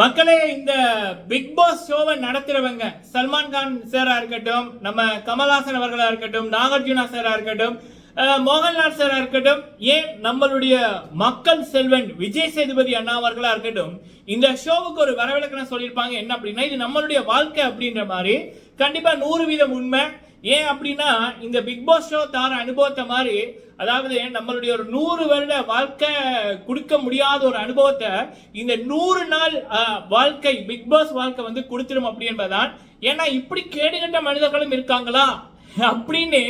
மக்களே இந்த Bigg pass ஷோவை நடத்துறவங்க சல்மான் கான் சாரா இருக்கட்டும் நம்ம கமல்ஹாசன் அவர்களா இருக்கட்டும் நாகார்ஜுனா சாரா இருக்கட்டும் மோகன்லால் சாரா இருக்கட்டும் ஏன் நம்மளுடைய மக்கள் செல்வன் விஜய் சேதுபதி அண்ணா அவர்களா இருக்கட்டும் இந்த ஷோவுக்கு ஒரு வரவிலக்கணம் சொல்லியிருப்பாங்க. என்ன அப்படின்னா இது நம்மளுடைய வாழ்க்கை அப்படின்ற மாதிரி கண்டிப்பா நூறு வீதம் உண்மை. ஏன் அப்படின்னா இந்த பிக் பாஸ் ஷோ தார அனுபவத்தை மாதிரி அதாவது நம்மளுடைய ஒரு நூறு வருட வாழ்க்கை கொடுக்க முடியாத ஒரு அனுபவத்தை இந்த நூறு நாள் வாழ்க்கை பிக் பாஸ் வாழ்க்கை வந்து கொடுத்துடும் அப்படி என்பதுதான். ஏன்னா இப்படி கேடுகட்ட மனிதர்களும் இருக்காங்களா? அப்படின்னு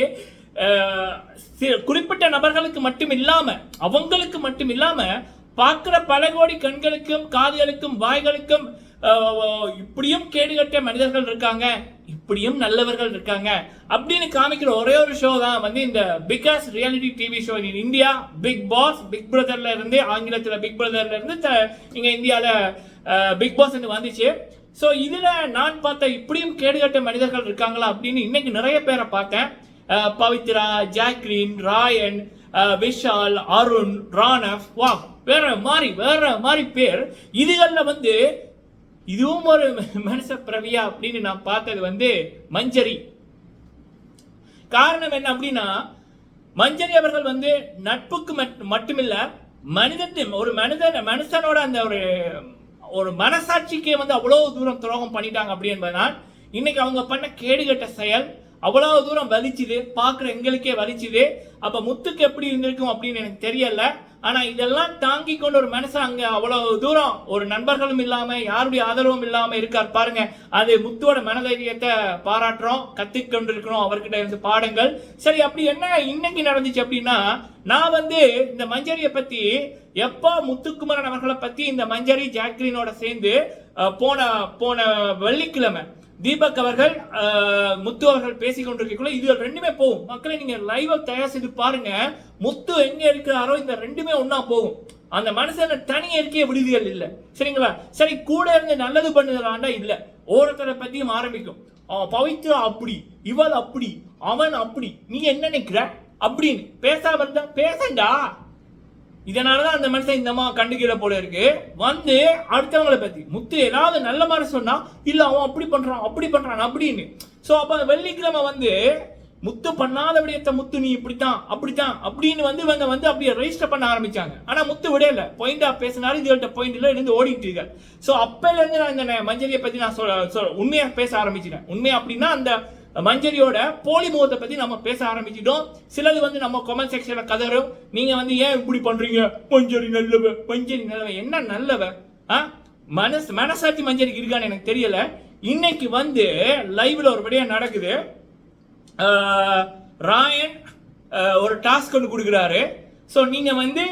குறிப்பிட்ட நபர்களுக்கு மட்டும் இல்லாம அவங்களுக்கு மட்டும் இல்லாம பார்க்கிற பல கோடி கண்களுக்கும் காதுகளுக்கும் வாய்களுக்கும் இப்படியும் கேடுகட்ட மனிதர்கள் இருக்காங்க. இப்படியும் நல்லவர்கள் இருக்காங்க அப்படின்னு காமிக்கிற ஒரே ஒரு ஷோ தான் வந்து இந்த biggest reality TV show in India Bigg Boss big பிரதர்ல இருந்து ஆங்கிலத்தில் பிக் பிரதர்ல இருந்து த- இங்க இந்தியால பிக் பாஸ் வந்துச்சு. ஸோ இதில் நான் பார்த்த இப்படியும் கேடுகட்ட மனிதர்கள் இருக்காங்களா அப்படின்னு இன்னைக்கு நிறைய பேரை பார்த்தேன். பவித்ரா ஜாக்லின் ராயன் விஷால் அருண் ராணவ் வா வேற மாதிரி வேற மாதிரி பேர். இதுகளில் வந்து இதுவும் ஒரு மனுஷ பிரவியா அப்படின்னு நான் பார்த்தது வந்து மஞ்சரி. காரணம் என்ன அப்படின்னா மஞ்சரி அவர்கள் வந்து நட்புக்கு மட்- மட்டுமில்ல மனிதத்தின் ஒரு மனிதன் மனுஷனோட அந்த ஒரு ஒரு மனசாட்சிக்கே வந்து அவ்வளவு தூரம் துரோகம் பண்ணிட்டாங்க அப்படி என்பதுதான் இன்னைக்கு அவங்க பண்ண கேடுகட்ட செயல் அவ்வளவு தூரம் வலிச்சுது பார்க்குற எங்களுக்கே வலிச்சுது. அப்போ முத்துக்கு எப்படி இருந்திருக்கும் அப்படின்னு எனக்கு தெரியல. ஆனா இதெல்லாம் தாங்கி கொண்டு ஒரு மனுஷன் அங்க அவ்வளவு தூரம் ஒரு நண்பர்களும் இல்லாம யாருடைய ஆதரவும் இல்லாம இருக்கார் பாருங்க. அது முத்துவோட மனதைரியத்தை பாராட்டுறோம் கத்துக்கொண்டு இருக்கிறோம் அவர்கிட்ட இருந்து பாடங்கள். சரி அப்படி என்ன இன்னைக்கு நடந்துச்சு அப்படின்னா நான் வந்து இந்த மஞ்சரியை பத்தி எப்போ முத்துக்குமரன் அவர்களை பத்தி இந்த மஞ்சரி ஜாக்லினோட சேர்ந்து போன போன வெள்ளிக்கிழமை தீபக் அவர்கள் முத்து அவர்கள் பேசிக் கொண்டிருக்கக்குள்ள இது ரெண்டுமே போகும். மக்களை நீங்க லைவா தயார் செய்து பாருங்க. முத்து எங்க இருக்கிறாரோ இந்த ரெண்டுமே ஒன்னா போகும். அந்த மனுஷன் தனி இருக்கைய விடுதிகள் இல்ல. சரிங்களா? சரி கூட இருந்து நல்லது பண்ணுதலாண்டா இல்ல. ஒவ்வொருத்தரை பத்தியும் ஆரம்பிக்கும். பவித்ரா அப்படி இவள் அப்படி அவன் அப்படி நீ என்ன நினைக்கிற? அப்படின்னு பேசாம இருந்தா பேசண்டா? இதனாலதான் அந்த மனுஷன் இந்த மாதிரி கண்டுக்கிற போல இருக்கு. வந்து அடுத்தவங்களை பத்தி முத்து ஏதாவது நல்ல மாதிரி சொன்னா இல்ல அவன் அப்படி பண்றான் அப்படி பண்றான் அப்படின்னு. சோ அப்ப வெள்ளிக்கிழமை வந்து முத்து பண்ணாத விடயத்தை முத்து நீ இப்படித்தான் அப்படித்தான் அப்படின்னு வந்து இவங்க வந்து அப்படியே ரெஜிஸ்டர் பண்ண ஆரம்பிச்சாங்க. ஆனா முத்து விடையில பாயிண்டா பேசினாலும் இதுகிட்ட பாயிண்ட்ல இருந்து ஓடிட்டு இருக்காரு. சோ அப்பல இருந்து நான் இந்த மஞ்சளியை பத்தி நான் சொல்ல சொல்ல- உண்மையா பேச ஆரம்பிச்சிட்டேன். உண்மை அப்படின்னா அந்த மஞ்சரியோட போலி முகத்தை பற்றி நம்ம பேச ஆரம்பிச்சிட்டோம். சிலது வந்து நம்ம கமெண்ட் செக்ஷனில் கதறும். நீங்கள் வந்து ஏன் இப்படி பண்ணுறீங்க மஞ்சரி நல்லவ மஞ்சரி நல்லவ. என்ன நல்லவ? ஆ? மனசு மனசாட்சி மஞ்சரிக்கு இருக்கான்னு எனக்கு தெரியல. இன்னைக்கு வந்து லைவ்ல ஒரு விடயம் நடக்குது. ராயன் ஒரு டாஸ்க் ஒன்று கொடுக்குறாரு. ஸோ நீங்கள் வந்து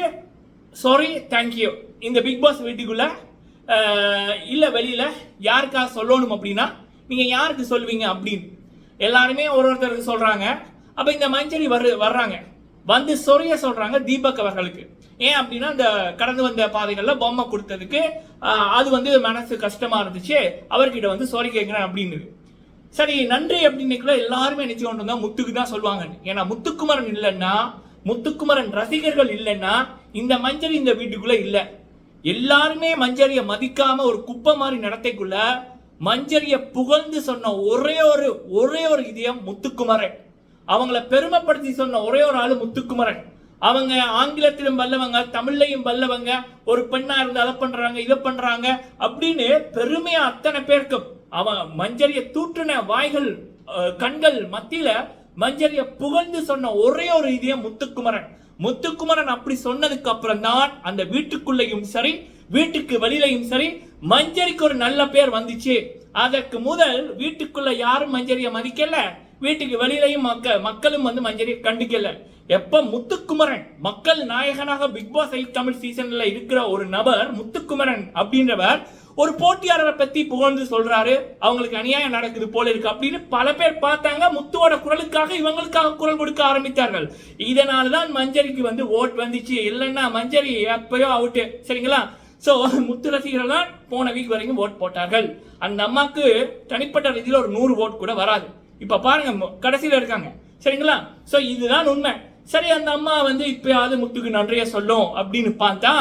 சாரி தேங்க்யூ இந்த பிக் பாஸ் வீட்டுக்குள்ள இல்லை வெளியில் யாருக்கா சொல்லணும் அப்படின்னா நீங்கள் யாருக்கு சொல்லுவீங்க அப்படின்னு. எல்லாருமே ஒரு ஒருத்தருக்கு சொல்றாங்க. அப்ப இந்த மஞ்சரி வரு வர்றாங்க. வந்து சொரிய சொல்றாங்க தீபக் அவர்களுக்கு. ஏன் அப்படின்னா இந்த கடந்து வந்த பாதைகள்ல பொம்மை கொடுத்ததுக்கு அது வந்து மனசு கஷ்டமா இருந்துச்சு. அவர்கிட்ட வந்து சொரி கேட்கிறேன் அப்படின்னு சரி நன்றி அப்படின்னுக்குள்ள எல்லாருமே நினைச்சு கொண்டு முத்துக்கு தான் சொல்லுவாங்க. ஏன்னா முத்துக்குமரன் இல்லைன்னா முத்துக்குமரன் ரசிகர்கள் இல்லைன்னா இந்த மஞ்சரி இந்த வீட்டுக்குள்ள இல்லை. எல்லாருமே மஞ்சரியை மதிக்காம ஒரு குப்பை மாதிரி நடத்தைக்குள்ள மஞ்சரிய புகழ்ந்து சொன்ன ஒரே ஒரு ஒரே ஒரு இதயம் முத்துக்குமரன். அவங்கள பெருமைப்படுத்தி சொன்ன ஒரே ஒரு ஆள் முத்துக்குமரன். அவங்க ஆங்கிலத்திலும் வல்லவங்க தமிழ்லையும் வல்லவங்க ஒரு பெண்ணா இருந்து அதை பண்றாங்க இதை பண்றாங்க அப்படின்னு பெருமையா அத்தனை பேருக்கும் அவன் மஞ்சரிய தூற்றுன வாய்கள் கண்கள் மத்தியில மஞ்சரிய புகழ்ந்து சொன்ன ஒரே ஒரு இதயம் முத்துக்குமரன். முத்துக்குமரன் அப்படி சொன்னதுக்கு அப்புறம் தான் அந்த வீட்டுக்குள்ளேயும் சரி வீட்டுக்கு வெளியிலையும் சரி மஞ்சரிக்கு ஒரு நல்ல பேர் வந்துச்சு. அதற்கு முதல் வீட்டுக்குள்ள யாரும் மஞ்சரியை மதிக்கல. வீட்டுக்கு வெளியிலையும் மக்க மக்களும் வந்து மஞ்சரியை கண்டுக்கல. எப்ப முத்துக்குமரன் மக்கள் நாயகனாக பிக் பாஸ் ஐ தமிழ் சீசன்ல இருக்கிற ஒரு நபர் முத்துக்குமரன் அப்படின்றவர் ஒரு போட்டியாளரை பத்தி புகழ்ந்து சொல்றாரு. அவங்களுக்கு அநியாயம் நடக்குது போல இருக்கு அப்படின்னு பல பேர் பார்த்தாங்க. முத்துவோட குரலுக்காக இவங்களுக்காக குரல் கொடுக்க ஆரம்பித்தார்கள். இதனாலதான் மஞ்சரிக்கு வந்து ஓட் வந்துச்சு. இல்லைன்னா மஞ்சரி எப்பயோ அவுட்டு சரிங்களா? ஸோ முத்து ரசிகர்கள் தான் போன வீக் வரைக்கும் ஓட் போட்டார்கள். அந்த அம்மாவுக்கு தனிப்பட்ட ரீதியில் ஒரு நூறு ஓட் கூட வராது. இப்போ பாருங்க கடைசியில் இருக்காங்க. சரிங்களா? ஸோ இதுதான் உண்மை. சரி அந்த அம்மா வந்து இப்பயாவது முத்துக்கு நன்றியை சொல்லும் அப்படின்னு பார்த்தா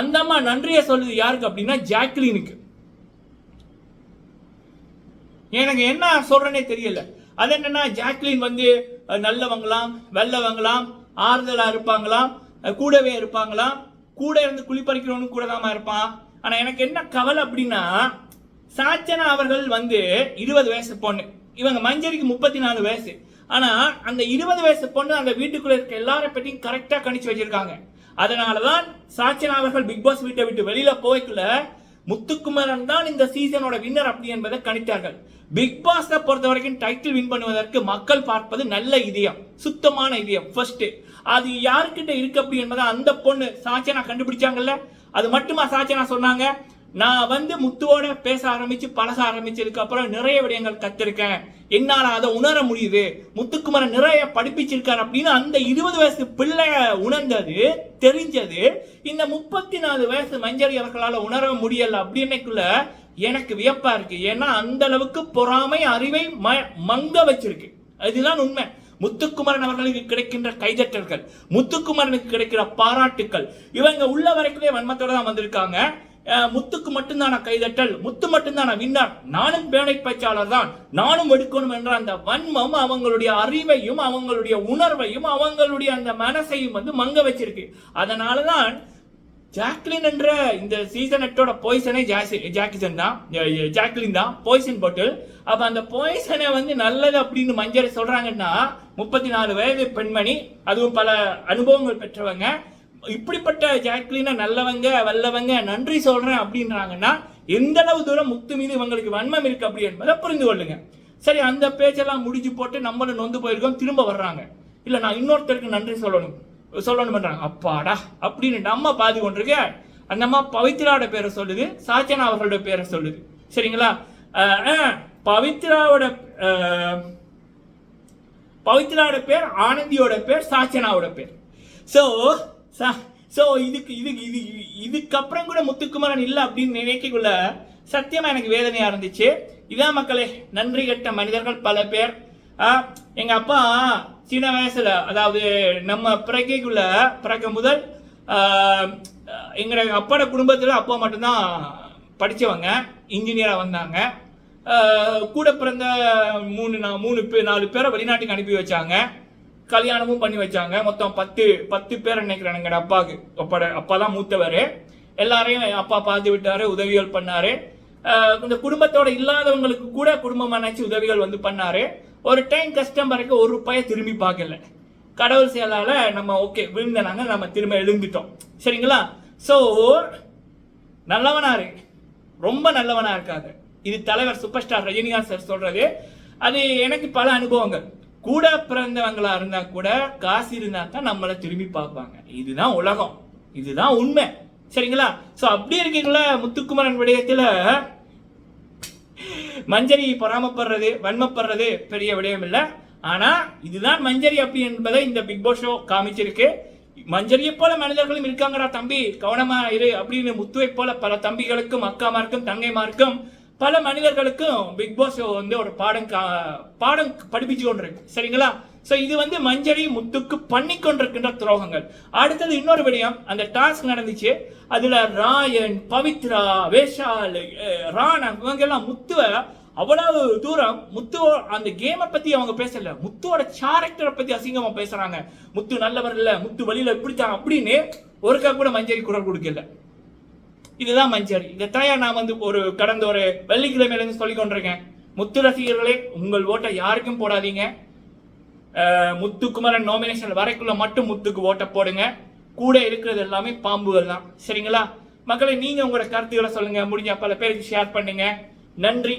அந்த அம்மா நன்றியை சொல்லுது யாருக்கு அப்படின்னா ஜாக்லினுக்கு. எனக்கு என்ன சொல்றேனே தெரியல. அது என்னன்னா ஜாக்லின் வந்து நல்லவங்களாம் வெள்ளவங்களாம் ஆறுதலாக இருப்பாங்களாம் கூடவே இருப்பாங்களாம். கூட இருந்து குளிப்பறிக்கிறவனும் கூட தான் இருப்பான். ஆனா எனக்கு என்ன கவலை அப்படின்னா சாச்சனா அவர்கள் வந்து இருபது வயசு பொண்ணு. இவங்க மஞ்சரிக்கு முப்பத்தி நாலு வயசு. ஆனா அந்த இருபது வயசு பொண்ணு அந்த வீட்டுக்குள்ள இருக்க எல்லாரை பற்றியும் கரெக்டா கணிச்சு வச்சிருக்காங்க. அதனாலதான் சாச்சனா அவர்கள் பிக் பாஸ் வீட்டை விட்டு வெளியில போய்க்குள்ள முத்துக்குமரன் தான் இந்த சீசனோட வின்னர் அப்படி என்பதை கணித்தார்கள். பிக் பாஸை பொறுத்த வரைக்கும் டைட்டில் வின் பண்ணுவதற்கு மக்கள் பார்ப்பது நல்ல இதயம் சுத்தமான இதயம் ஃபர்ஸ்ட் அது யாருக்கிட்ட இருக்கு அப்படி என்பதை அந்த பொண்ணு சாட்சியா கண்டுபிடிச்சாங்கல்ல? அது மட்டுமா சாட்சியா சொன்னாங்க? நான் வந்து முத்துவோட பேச ஆரம்பிச்சு பழக ஆரம்பிச்சதுக்கு அப்புறம் நிறைய விடயங்கள் கத்திருக்கேன். என்னால் அதை உணர முடியுது. முத்துக்குமரன் நிறைய படிப்பிச்சிருக்கார் அப்படின்னு அந்த இருபது வயசு பிள்ளை உணர்ந்தது தெரிஞ்சது. இந்த முப்பத்தி நாலு வயசு மஞ்சரி அவர்களால் உணர முடியல அப்படின்னைக்குள்ள எனக்கு வியப்பா இருக்கு. ஏன்னா அந்த அளவுக்கு பொறாமை அறிவை ம- மங்க வச்சிருக்கு. அதுதான் உண்மை. முத்துக்குமரன் அவர்களுக்கு கிடைக்கின்ற கைதட்டல்கள் முத்துக்குமரனுக்கு கிடைக்கிற பாராட்டுக்கள் இவங்க உள்ள வரைக்குமே வன்மத்தோட தான் வந்திருக்காங்க. முத்துக்கு மட்டும்தான கைதட்டல்? முத்து மட்டும்தான விண்ணான்? நானும் பேனை பேச்சாளர் தான் நானும் எடுக்கணும் என்ற அந்த வன்மம் அவங்களுடைய அறிவையும் அவங்களுடைய உணர்வையும் அவங்களுடைய அந்த மனசையும் வந்து மங்க வச்சிருக்கு. அதனாலதான் ஜாக்லின் என்ற இந்த சீசன் எட்டோட பாய்சனே ஜாக்கிசன் தான். ஜாக்லின் தான். பாய்சன் பாட்டில் அப்ப அந்த பாய்சனை வந்து நல்லது அப்படின்னு மஞ்சள் சொல்றாங்கன்னா முப்பத்தி நாலு வயது பெண்மணி அதுவும் பல அனுபவங்கள் பெற்றவங்க இப்படிப்பட்ட ஜாக்லினை நல்லவங்க வல்லவங்க நன்றி சொல்றேன் அப்படின்றாங்கன்னா எந்த அளவு தூரம் முத்து மீது இவங்களுக்கு வன்மம் இருக்கு அப்படி என்பதை புரிந்து கொள்ளுங்க. சரி அந்த பேச்செல்லாம் முடிஞ்சு போட்டு நம்மளும் நொந்து போயிருக்கோம் திரும்ப வர்றாங்க. இல்ல நான் இன்னொருத்தருக்கு நன்றி சொல்லணும் சொல்லணும் பண்றாங்க அப்பாடா அப்படின்னு நம்ம பாதி கொண்டிருக்க அந்த அம்மா பவித்ராவோட பேரை சொல்லுது சாச்சனா அவர்களோட பேரை சொல்லுது. சரிங்களா? அஹ், பவித்ராவோட அஹ், பவித்ராவோட பேர் ஆனந்தியோட பேர் சாச்சனாவோட பேர். ஸோ ஸோ இதுக்கு இதுக்கு இது இதுக்கப்புறம் கூட முத்துக்குமரன் இல்லை அப்படின்னு நினைக்கக்குள்ள சத்தியமாக எனக்கு வேதனையாக இருந்துச்சு. இதான் மக்களே நன்றி கெட்ட மனிதர்கள் பல பேர். எங்கள் அப்பா சின்ன வயசில் அதாவது நம்ம பிறக்கைக்குள்ள பிறக்க முதல் எங்களோட அப்பாட அப்பாவோட அப்பா மட்டும்தான் படித்தவங்க இன்ஜினியராக வந்தாங்க. கூட பிறந்த மூணு நா- மூணு பேர் நாலு பேரை வெளிநாட்டுக்கு அனுப்பி வச்சாங்க. கல்யாணமும் பண்ணி வச்சாங்க. மொத்தம் பத்து பத்து பேர் நினைக்கிறேன் எங்க அப்பாவுக்கு. அப்பாட அப்பா தான் மூத்தவர். எல்லாரையும் அப்பா பார்த்து விட்டாரு உதவிகள் பண்ணாரு. இந்த குடும்பத்தோட இல்லாதவங்களுக்கு கூட குடும்பமாக நினைச்சு உதவிகள் வந்து பண்ணாரு. ஒரு டைம் கஸ்டமருக்கு ஒரு ரூபாயை திரும்பி பார்க்கல. கடவுள் செயலால நம்ம ஓகே விழுந்தனாங்க நம்ம திரும்ப எழுந்துட்டோம். சரிங்களா? ஸோ நல்லவனாரு. ரொம்ப நல்லவனா இருக்காங்க இது தலைவர் சூப்பர் ஸ்டார் ரஜினிகாந்த் சார் சொல்றது. அது எனக்கு பல அனுபவங்கள். கூட பிறந்தவங்களா இருந்தா கூட காசு இருந்தா தான் நம்மளை திரும்பி பார்ப்பாங்க. இதுதான் உலகம். இதுதான் உண்மை. சரிங்களா? சோ அப்படி இருக்கீங்களா முத்துக்குமரன் விடயத்துல? மஞ்சரி பொறாமப்படுறது வன்மப்படுறது பெரிய விடயம் இல்ல. ஆனா இதுதான் மஞ்சரி அப்படி என்பதை இந்த பிக் பாஸ் ஷோ காமிச்சிருக்கு. மஞ்சரியை போல மனிதர்களும் இருக்காங்கடா தம்பி. கவனமா இரு அப்படின்னு முத்துவை போல பல தம்பிகளுக்கும் அக்காமாருக்கும் தங்கைமாருக்கும் பல மனிதர்களுக்கும் பிக் பாஸ் வந்து ஒரு பாடம் கா- பாடம் படிப்பிச்சு கொண்டிருக்கு. சரிங்களா? ஸோ இது வந்து மஞ்சரி முத்துக்கு பண்ணி கொண்டிருக்கின்ற துரோகங்கள். அடுத்தது இன்னொரு விடயம் அந்த டாஸ்க் நடந்துச்சு. அதுல ராயன் பவித்ரா வேஷால் ராணா இவங்க எல்லாம் முத்துவ அவ்வளவு தூரம் முத்து அந்த கேமை பத்தி அவங்க பேசல. முத்துவோட கேரக்டரை பத்தி அசிங்கமா பேசுறாங்க. முத்து நல்லவர் இல்ல முத்து வழியில இப்படித்தான் அப்படின்னு ஒருக்கா கூட மஞ்சரி குரல் கொடுக்கல. இதுதான் மஞ்சள். இதைத்தான் நான் வந்து ஒரு கடந்த ஒரு வெள்ளிக்கிழமையிலேருந்து சொல்லி கொண்டிருக்கேன். முத்து ரசிகர்களே உங்கள் ஓட்டை யாருக்கும் போடாதீங்க. முத்துக்குமரன் நாமினேஷன் வரைக்குள்ள மட்டும் முத்துக்கு ஓட்டை போடுங்க. கூட இருக்கிறது எல்லாமே பாம்புகள் தான். சரிங்களா? மக்களை நீங்கள் உங்களோட கருத்துக்களை சொல்லுங்கள் முடிஞ்ச பல பேருக்கு ஷேர் பண்ணுங்க. நன்றி.